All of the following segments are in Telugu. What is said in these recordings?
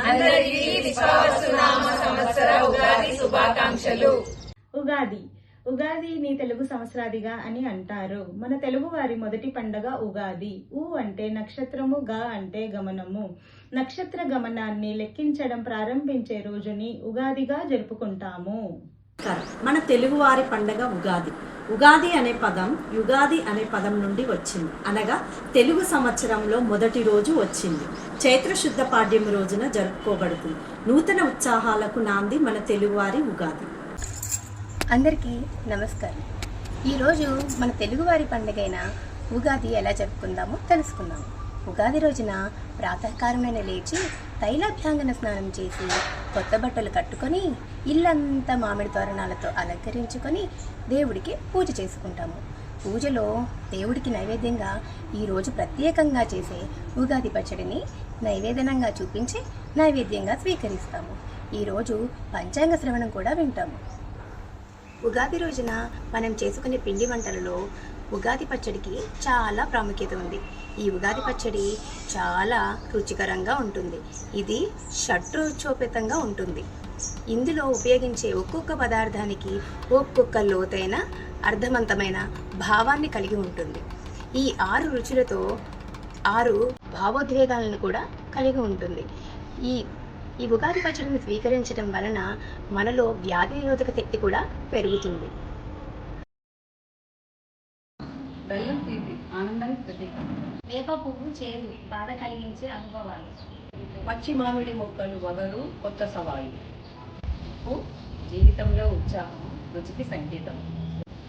అందరికీ విశ్వావసునామ సంవత్సర ఉగాది శుభాకాంక్షలు. ఉగాది. ఉగాది నీ తెలుగు సంవత్సరాదిగా అని అంటారు. మన తెలుగు వారి మొదటి పండగ ఉగాది. ఊ అంటే నక్షత్రము గా అంటే గమనము. నక్షత్ర గమనాన్ని లెక్కించడం ప్రారంభించే రోజుని ఉగాదిగా జరుపుకుంటాము. మన మన తెలుగువారి పండగ ఉగాది. ఉగాది అనే పదం యుగాది అనే పదం నుండి వచ్చింది. అనగా తెలుగు సంవత్సరంలో మొదటి రోజు వచ్చింది. చైత్ర శుద్ధ పాడ్యం రోజున జరుపుకోబడుతుంది. నూతన ఉత్సాహాలకు నాంది మన తెలుగువారి ఉగాది. అందరికీ నమస్కారం. ఈరోజు మన తెలుగువారి పండుగైన ఉగాది ఎలా జరుపుకుందామో తెలుసుకుందాం. ఉగాది రోజున ప్రాతకాలమైన లేచి తైలాభ్యాంగన స్నానం చేసి కొత్త బట్టలు కట్టుకొని ఇల్లంతా మామిడి తోరణాలతో అలంకరించుకొని దేవుడికి పూజ చేసుకుంటాము. పూజలో దేవుడికి నైవేద్యంగా ఈరోజు ప్రత్యేకంగా చేసే ఉగాది పచ్చడిని నైవేదనంగా చూపించి నైవేద్యంగా స్వీకరిస్తాము. ఈరోజు పంచాంగ శ్రవణం కూడా వింటాము. ఉగాది రోజున మనం చేసుకునే పిండి వంటలలో ఉగాది పచ్చడికి చాలా ప్రాముఖ్యత ఉంది. ఈ ఉగాది పచ్చడి చాలా రుచికరంగా ఉంటుంది. ఇది షడ్రుచోపేతంగా ఉంటుంది. ఇందులో ఉపయోగించే ఒక్కొక్క పదార్థానికి ఒక్కొక్క లోతైన అర్థవంతమైన భావాన్ని కలిగి ఉంటుంది. ఈ ఆరు రుచులతో ఆరు భావోద్వేగాలను కూడా కలిగి ఉంటుంది. ఈ ఈ ఉగాది పచ్చడిని స్వీకరించడం వలన మనలో వ్యాధి నిరోధక శక్తి కూడా పెరుగుతుంది. బెల్లం తీపి ఆనందానికి ప్రతీక. వేప పువ్వు చేదు బాధ కలిగించే అనుభవాలు. పచ్చి మామిడి మొక్కలు వగరు కొత్త సవాళ్ళు. ఉప్పు జీవితంలో ఉత్సాహం రుచికి సంకేతం.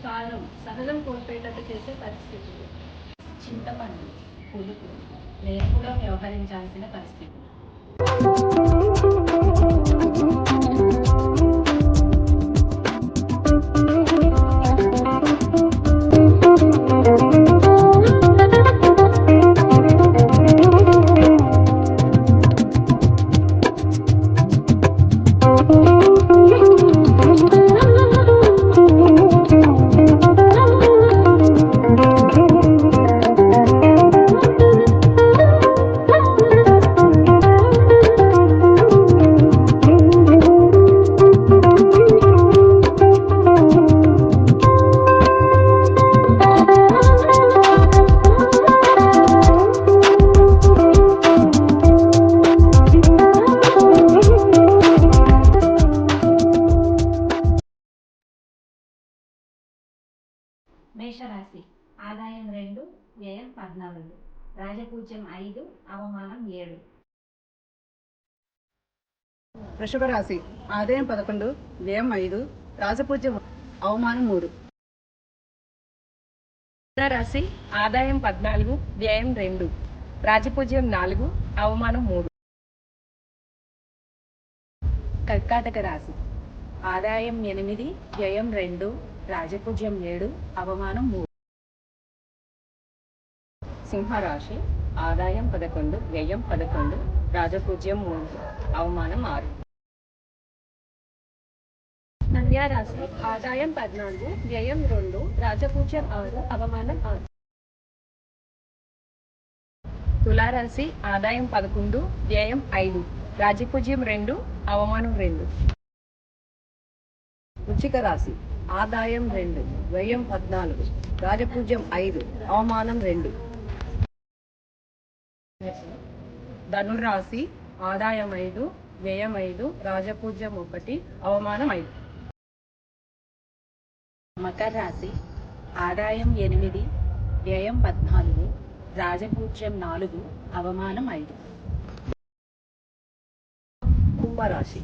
కాలం సహనం కోల్పోయేటట్టు చేసే పరిస్థితులు. చింతపండు పులుపు నేర్పుగా వ్యవహరించాల్సిన పరిస్థితి మేషరాశి ఆదాయం రెండు వ్యయం పద్నాలుగు. రాజపూజ్యం ఐదు అవమానం ఏడు. వృషభ రాశి. ఆదాయం పదకొండు వ్యయం ఐదు రాజపూజ్యం అవమానం మూడు. రాశి. ఆదాయం పద్నాలుగు వ్యయం రెండు. రాజపూజ్యం నాలుగు అవమానం మూడు. కర్కాటక రాశి. ఆదాయం ఎనిమిది వ్యయం రెండు. రాజపూజ్యం ఏడు అవమానం మూడు. సింహరాశి ఆదాయం పదకొండు వ్యయం పదకొండు రాజపూజ్యం మూడు అవమానం ఆరు. కన్యారాశి ఆదాయం పద్నాలుగు వ్యయం రెండు రాజపూజ్యం ఆరు అవమానం ఆరు. తులారాశి ఆదాయం పదకొండు వ్యయం ఐదు రాజపూజ్యం రెండు అవమానం రెండు. వృచ్చిక రాశి ఆదాయం రెండు వ్యయం పద్నాలుగు రాజపూజ్యం ఐదు అవమానం రెండు. ధనుర్రాశి ఆదాయం ఐదు వ్యయం ఐదు రాజపూజ్యం ఒకటి అవమానం ఐదు. మకర రాశి ఆదాయం ఎనిమిది వ్యయం పద్నాలుగు రాజపూజ్యం నాలుగు అవమానం ఐదు. కుంభరాశి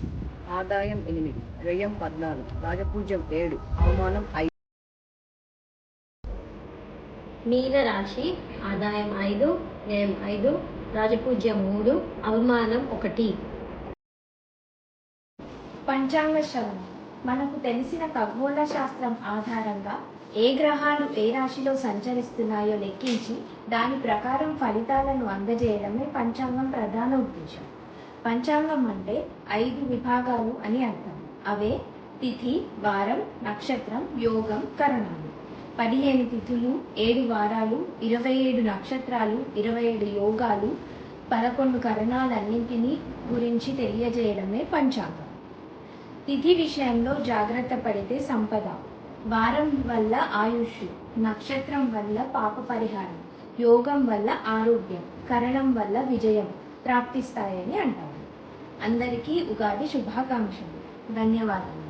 ఆదాయం ఎనిమిది వ్యయం పద్నాలుగు రాజపూజ్యం ఏడు అవమానం ఐదు. మీన రాశి ఆదాయం ఐదు వ్యయం ఐదు రాజపూజ్యం మూడు అవమానం ఒకటి. పంచాంగ శ్రవణం. మనకు తెలిసిన ఖగోళ శాస్త్రం ఆధారంగా ఏ గ్రహాలు ఏ రాశిలో సంచరిస్తున్నాయో లెక్కించి దాని ప్రకారం ఫలితాలను అందజేయడమే పంచాంగం ప్రధాన ఉద్దేశం. పంచాంగం అంటే ఐదు విభాగాలు అని అర్థం. అవే తిథి వారం నక్షత్రం యోగం కరణాలు. పదిహేను తిథులు ఏడు వారాలు ఇరవై ఏడు నక్షత్రాలు ఇరవై ఏడు యోగాలు పదకొండు కరణాలన్నింటినీ గురించి తెలియజేయడమే పంచాంగం. తిథి విషయంలో జాగ్రత్త పడితే సంపద. వారం వల్ల ఆయుష్ నక్షత్రం వల్ల పాప పరిహారం యోగం వల్ల ఆరోగ్యం కరణం వల్ల విజయం ప్రాప్తిస్తాయని అంటారు అందరికీ ఉగాది శుభాకాంక్షలు. ధన్యవాదాలు